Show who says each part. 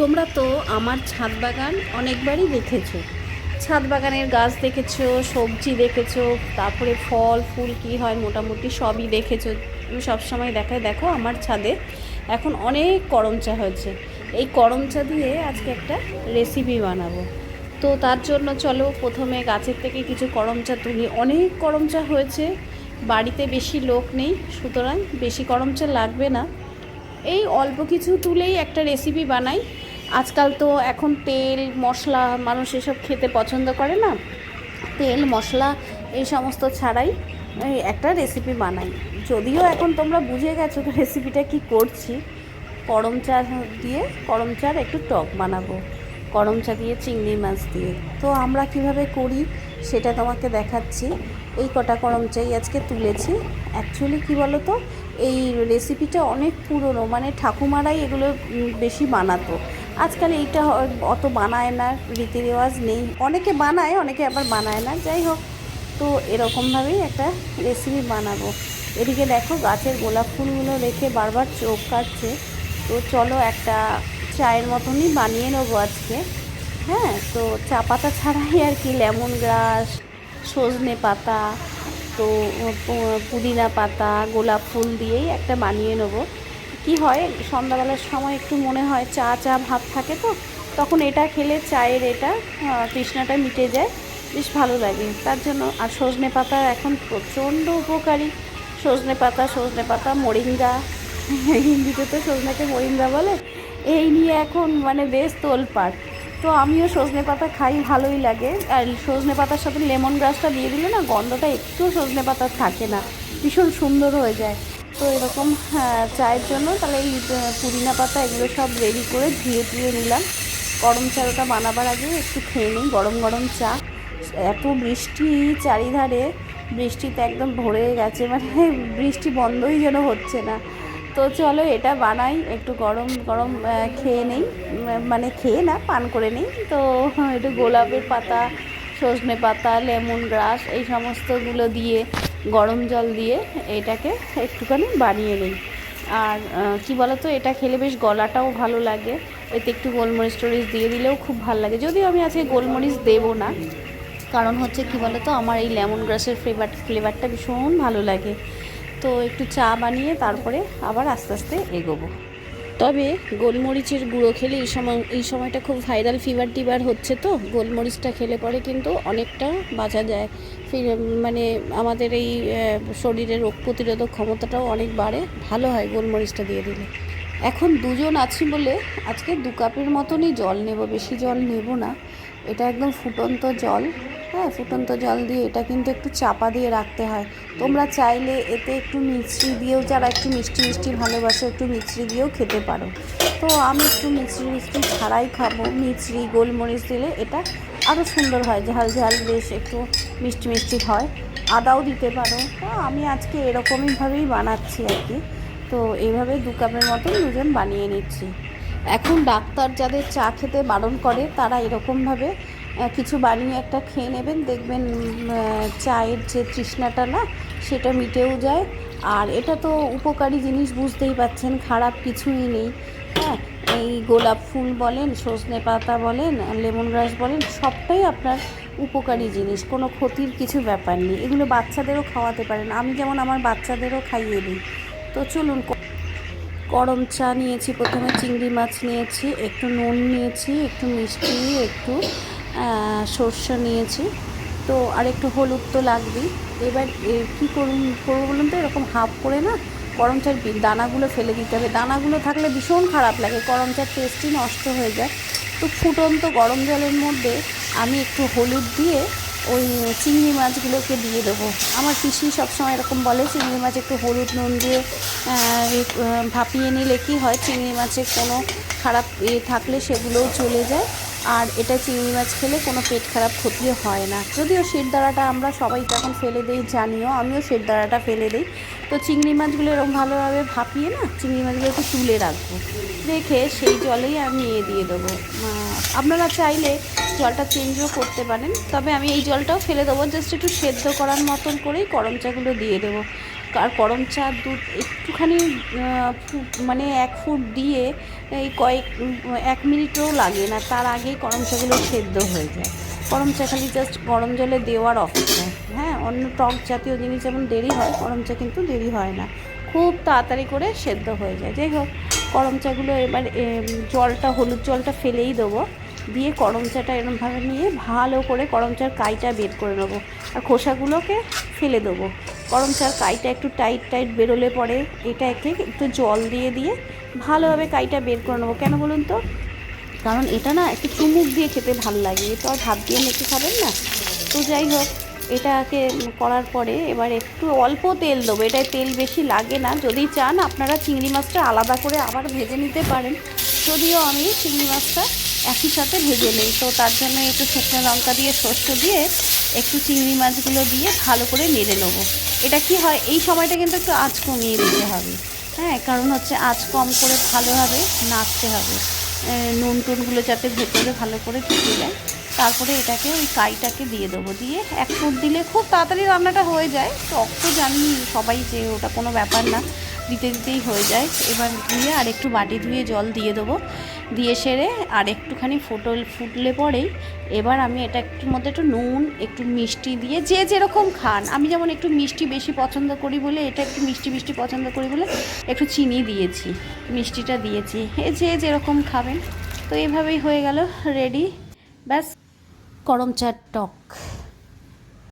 Speaker 1: তোমরা তো আমার ছাদ বাগান অনেকবারই দেখেছ। ছাদ বাগানের গাছ দেখেছ, সবজি দেখেছ, তারপরে ফল, ফুল কী হয় মোটামুটি সবই দেখেছ। আমি সবসময় দেখাই দেখো আমার ছাদে এখন অনেক করম চা হয়েছে। এই করমচা দিয়ে আজকে একটা রেসিপি বানাবো। তো তার জন্য চলো প্রথমে গাছের থেকে কিছু করমচা তুলি। অনেক করমচা হয়েছে, বাড়িতে বেশি লোক নেই, সুতরাং বেশি করম চা লাগবে না। এই অল্প কিছু তুলেই একটা রেসিপি বানাই। আজকাল তো এখন তেল, মশলা মানুষ এসব খেতে পছন্দ করে না। তেল, মশলা এই সমস্ত ছাড়াই একটা রেসিপি বানাই। যদিও এখন তোমরা বুঝে গেছো রেসিপিটা কি করছি। করম চা দিয়ে করম চার একটু টক বানাবো। করম চা দিয়ে চিংড়ি মাছ দিয়ে। তো আমরা কীভাবে করি সেটা তোমাকে দেখাচ্ছি। এই কটা করম চাই আজকে তুলেছি। অ্যাকচুয়ালি কী বলো তো এই রেসিপিটা অনেক পুরনো। মানে ঠাকুমারাই এগুলো বেশি বানাতো। আজকাল এইটা অত বানায় না রীতি রেওয়াজ নেই। অনেকে বানায়, অনেকে আবার বানায় না। যাই হোক, তো এরকমভাবেই একটা রেসিপি বানাবো। এদিকে দেখো, গাছের গোলাপ ফুলগুলো রেখে বারবার চোখ কাটছে। তো চলো একটা চায়ের মতনই বানিয়ে নেব আজকে। হ্যাঁ তো চা পাতা ছাড়াই আর কি, লেমন গ্রাস, সজনে পাতা, তো পুদিনা পাতা, গোলাপ ফুল দিয়েই একটা বানিয়ে নেব। কি হয়? সন্ধ্যাবেলার সময় একটু মনে হয় চা চা ভাব থাকে তো, তখন এটা খেলে চায়ের এটা তৃষ্ণাটা মিটে যায়। বেশ ভালো লাগে। তার জন্য, আর সজনে পাতা এখন প্রচণ্ড উপকারী। সজনে পাতা সজনে পাতা, মরিঙ্গা। হিন্দিতে তো সজনেকে মরিঙ্গা বলে। এই নিয়ে এখন মানে বেশ তোলপাড়। তো আমিও সজনে পাতা খাই, ভালোই লাগে। আর সজনে পাতার সাথে লেমন গ্রাসটা দিয়ে দিলে না, গন্ধটা একটু সজনে পাতার থাকে না। ভীষণ সুন্দর হয়ে যায়। তো এরকম হ্যাঁ, চায়ের জন্য তাহলে এই পুদিনা পাতা এগুলো সব রেডি করে ধুয়ে ধুয়ে নিলাম। গরম চাটা বানাবার আগে একটু খেয়ে নিই গরম গরম চা। এত বৃষ্টি চারিধারে বৃষ্টিতে একদম ভরে গেছে মানে বৃষ্টি বন্ধই যেন হচ্ছে না। তো চলো এটা বানাই একটু গরম গরম খেয়ে নেই মানে খেয়ে না পান করে নিই। তো একটু গোলাপের পাতা সজনে পাতা লেমন গ্রাস এই সমস্তগুলো দিয়ে গরম জল দিয়ে এটাকে একটুখানি বানিয়ে নিই। আর কি বলতো, এটা খেলে বেশ গলাটাও ভালো লাগে। এতে একটু গোলমরিচ টরিচ দিয়ে দিলেও খুব ভালো লাগে। যদিও আমি আজকে গোলমরিচ দেবো না, কারণ হচ্ছে কি বলতো, আমার এই লেমন গ্রাসের ফ্লেভার, ফ্লেভারটা ভীষণ ভালো লাগে। তো একটু চা বানিয়ে তারপরে আবার আস্তে আস্তে এগোবো। তবে গোলমরিচের গুঁড়ো খেলে এই সময়, এই সময়টা খুব ভাইরাল ফিভার টিভার হচ্ছে তো, গোলমরিচটা খেলে পরে কিন্তু অনেকটা বাঁচা যায়। মানে আমাদের এই শরীরের রোগ প্রতিরোধক ক্ষমতাটাও অনেক বাড়ে, ভালো হয় গোলমরিচটা দিয়ে দিলে। এখন দুজন আছি বলে আজকে দু কাপের মতনই জল নেব, বেশি জল নেব না। এটা একদম ফুটন্ত জল। হ্যাঁ ফুটন্ত জল দিয়ে এটা কিন্তু একটু চাপা দিয়ে রাখতে হয়। তোমরা চাইলে এতে একটু মিষ্টি দিয়েও, যারা একটু মিষ্টি মিষ্টি ভালোবাসো, একটু মিষ্টি দিয়েও খেতে পারো। তো আমি একটু মিষ্টি মিষ্টি ছাড়াই খাব। মিষ্টি গোলমরিচ দিলে এটা আরও সুন্দর হয়। ঝাল ঝাল বেশ একটু মিষ্টি মিষ্টি হয়। আদাও দিতে পারো। তো আমি আজকে এরকমইভাবেই বানাচ্ছি আর কি। তো এইভাবে দু কাপের মতন দুজন বানিয়ে নিচ্ছি। এখন ডাক্তার যাদের চা খেতে বারণ করে, তারা এরকমভাবে কিছু বানিয়ে একটা খেয়ে নেবেন। দেখবেন চায়ের যে তৃষ্ণাটা না, সেটা মিটেও যায়। আর এটা তো উপকারী জিনিস বুঝতেই পাচ্ছেন, খারাপ কিছুই নেই। হ্যাঁ এই গোলাপ ফুল বলেন, সজনে পাতা বলেন, লেমন গ্রাস বলেন, সবটাই আপনার উপকারী জিনিস, কোনো ক্ষতির কিছু ব্যাপার নেই। এগুলো বাচ্চাদেরও খাওয়াতে পারেন। আমি যেমন আমার বাচ্চাদেরও খাইয়ে দিই। তো চলুন গরম চা নিয়েছি প্রথমে, চিংড়ি মাছ নিয়েছি, একটু নুন নিয়েছি, একটু মিষ্টি, একটু সর্ষে নিয়েছি। তো আর একটু হলুদ তো লাগবেই। এবার কী করুন, করব বলুন তো? এরকম হাফ করে না গরম চার দানাগুলো ফেলে দিতে হবে। দানাগুলো থাকলে ভীষণ খারাপ লাগে। গরম চার টেস্টই নষ্ট হয়ে যায়। তো ফুটন্ত গরম জলের মধ্যে আমি একটু হলুদ দিয়ে ওই চিংড়ি মাছগুলোকে দিয়ে দেবো। আমার পিসি সবসময় এরকম বলে, চিংড়ি মাছ একটু হলুদ নুন দিয়ে ভাপিয়ে নিলে কি হয়? চিংড়ি মাছের কোনো খারাপ এ থাকলে সেগুলোও চলে যায়। আর এটা চিংড়ি মাছ খেলে কোনো পেট খারাপ ক্ষতি হয় না। যদিও শিরদাঁড়াটা আমরা সবাই তখন ফেলে দিই, জানিও, আমিও শিরদাঁড়াটা ফেলে দিই। তো চিংড়ি মাছগুলো এরকম ভালোভাবে ভাপিয়ে না, চিংড়ি মাছগুলোকে তুলে রাখব। রেখে সেই জলেই আমি এ দিয়ে দেবো। আপনারা চাইলে জলটা চেঞ্জও করতে পারেন, তবে আমি এই জলটাও ফেলে দেবো, জাস্ট একটু সেদ্ধ করার মতন করেই করমচাগুলো দিয়ে দেবো। আর গরম চা দুধ একটুখানি মানে এক ফুট দিয়ে এই কয়েক, এক মিনিটও লাগে না। তার আগেই গরম চাগুলো সেদ্ধ হয়ে যায়। গরম চা খালি জাস্ট গরম জলে দেওয়ার অপেক্ষা। হ্যাঁ অন্য টক জাতীয় জিনিস যেমন দেরি হয়, গরম চা কিন্তু দেরি হয় না। খুব তাড়াতাড়ি করে সেদ্ধ হয়ে যায়। যাই হোক, গরম চাগুলো এবার জলটা, হলুদ জলটা ফেলেই দেবো। দিয়ে গরম চাটা এরমভাবে নিয়ে ভালো করে গরম চার কাইটা বের করে নেব। আর খোসাগুলোকে ফেলে দেবো। গরম চার কাইটা একটু টাইট টাইট বেরোলে পরে এটা একে একটু জল দিয়ে দিয়ে ভালোভাবে কাইটা বের করে নেব। কেন বলুন তো? কারণ এটা না একটু চুমুক দিয়ে খেতে ভালো লাগে। তো আর ভাত দিয়ে মেখে খাবেন না। তো যাই হোক, এটাকে করার পরে এবার একটু অল্প তেল দেবো। এটায় তেল বেশি লাগে না। যদি চান আপনারা চিংড়ি মাছটা আলাদা করে আবার ভেজে নিতে পারেন। যদিও আমি চিংড়ি মাছটা একই সাথে ভেজে নিই। তো তার জন্য একটু শুকনো লঙ্কা দিয়ে সর্ষে দিয়ে একটু চিংড়ি মাছগুলো দিয়ে ভালো করে নেড়ে নেব। এটা কি হয়, এই সময়টা কিন্তু একটু আঁচ কমিয়ে দিতে হবে। হ্যাঁ কারণ হচ্ছে আঁচ কম করে ভালোভাবে নাড়তে হবে। নুন টুনগুলো যাতে ভেতরে ভালো করে ঢুকে যায়। তারপরে এটাকে ওই কাইটাকে দিয়ে দেবো। দিয়ে এক ফুট দিলে খুব তাড়াতাড়ি রান্নাটা হয়ে যায়। তো জানি সবাই যে, ওটা কোনো ব্যাপার না। দিতে দিতেই হয়ে যায়। এবার ধুয়ে আর একটু বাটি ধুয়ে জল দিয়ে দেবো। দিয়ে সেরে আর একটুখানি ফুটল ফুটলে পরেই এবার আমি এটা একটু মধ্যে একটু নুন, একটু মিষ্টি দিয়ে যে যেরকম খান। আমি যেমন একটু মিষ্টি বেশি পছন্দ করি বলে, এটা একটু মিষ্টি মিষ্টি পছন্দ করি বলে একটু চিনি দিয়েছি, মিষ্টিটা দিয়েছি। এ যে যেরকম খাবেন। তো এভাবেই হয়ে গেল রেডি। ব্যাস গরম চার টক।